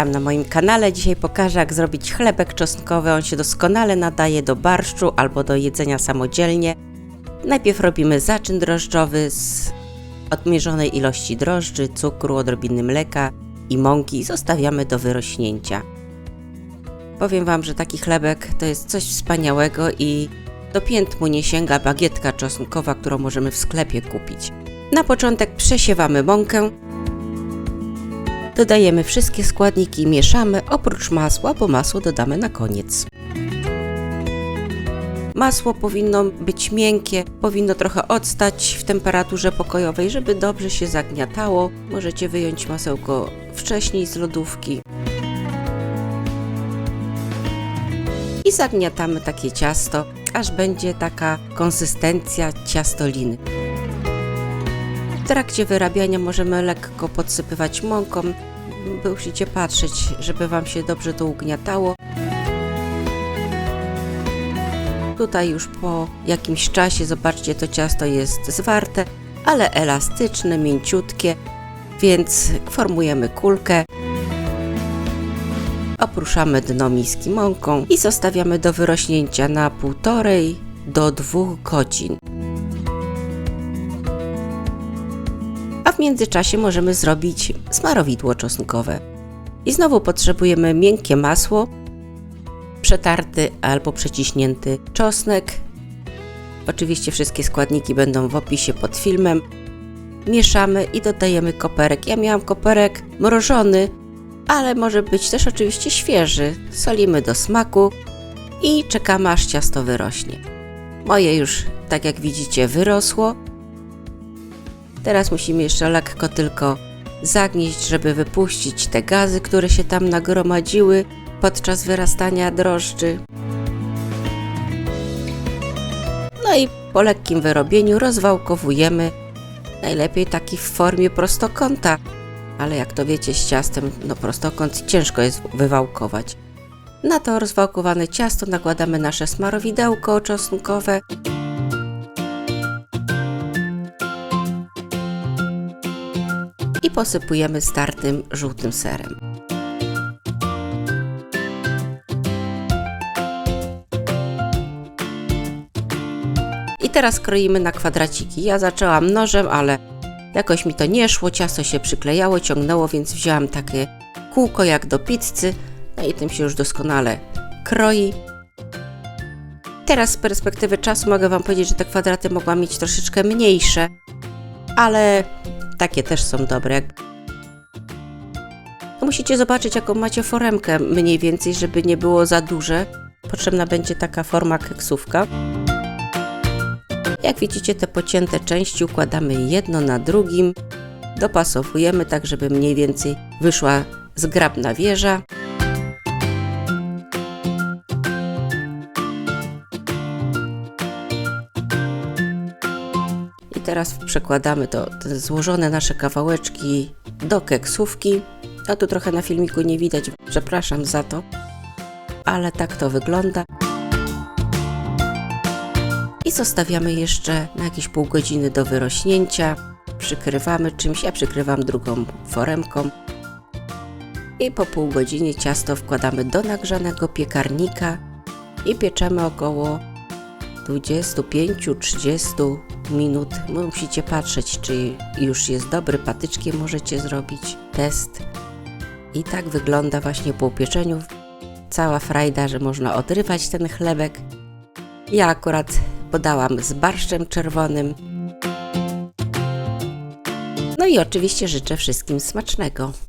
Witam na moim kanale. Dzisiaj pokażę, jak zrobić chlebek czosnkowy. On się doskonale nadaje do barszczu albo do jedzenia samodzielnie. Najpierw robimy zaczyn drożdżowy z odmierzonej ilości drożdży, cukru, odrobiny mleka i mąki zostawiamy do wyrośnięcia. Powiem Wam, że taki chlebek to jest coś wspaniałego i do pięt mu nie sięga bagietka czosnkowa, którą możemy w sklepie kupić. Na początek przesiewamy mąkę, Dodajemy wszystkie składniki, mieszamy oprócz masła, bo masło dodamy na koniec. Masło powinno być miękkie, powinno trochę odstać w temperaturze pokojowej, żeby dobrze się zagniatało. Możecie wyjąć masełko wcześniej z lodówki. I zagniatamy takie ciasto, aż będzie taka konsystencja ciastoliny. Trakcie wyrabiania możemy lekko podsypywać mąką. Musicie patrzeć, żeby Wam się dobrze to ugniatało. Tutaj już po jakimś czasie, zobaczcie, to ciasto jest zwarte, ale elastyczne, mięciutkie, więc formujemy kulkę. Opruszamy dno miski mąką i zostawiamy do wyrośnięcia na półtorej do dwóch godzin. W międzyczasie możemy zrobić smarowidło czosnkowe. I znowu potrzebujemy miękkie masło, przetarty albo przeciśnięty czosnek. Oczywiście wszystkie składniki będą w opisie pod filmem. Mieszamy i dodajemy koperek. Ja miałam koperek mrożony, ale może być też oczywiście świeży. Solimy do smaku i czekamy aż ciasto wyrośnie. Moje już, tak jak widzicie, wyrosło. Teraz musimy jeszcze lekko tylko zagnieść, żeby wypuścić te gazy, które się tam nagromadziły podczas wyrastania drożdży. No i po lekkim wyrobieniu rozwałkowujemy, najlepiej taki w formie prostokąta, ale jak to wiecie z ciastem, no prostokąt ciężko jest wywałkować. Na to rozwałkowane ciasto nakładamy nasze smarowidełko czosnkowe. Posypujemy startym żółtym serem. I teraz kroimy na kwadraciki. Ja zaczęłam nożem, ale jakoś mi to nie szło, ciasto się przyklejało, ciągnęło, więc wzięłam takie kółko jak do pizzy, no i tym się już doskonale kroi. Teraz z perspektywy czasu mogę Wam powiedzieć, że te kwadraty mogłam mieć troszeczkę mniejsze, ale takie też są dobre. No musicie zobaczyć, jaką macie foremkę mniej więcej, żeby nie było za duże. Potrzebna będzie taka forma keksówka. Jak widzicie, te pocięte części układamy jedno na drugim. Dopasowujemy tak, żeby mniej więcej wyszła zgrabna wieża. Teraz przekładamy to, złożone nasze kawałeczki do keksówki. A tu trochę na filmiku nie widać, przepraszam za to, ale tak to wygląda. I zostawiamy jeszcze na jakieś pół godziny do wyrośnięcia. Przykrywamy czymś, ja przykrywam drugą foremką. I po pół godzinie ciasto wkładamy do nagrzanego piekarnika i pieczemy około 25-30 minut. Musicie patrzeć, czy już jest dobry. Patyczkiem możecie zrobić test. I tak wygląda właśnie po upieczeniu. Cała frajda, że można odrywać ten chlebek. Ja akurat podałam z barszczem czerwonym. No i oczywiście życzę wszystkim smacznego.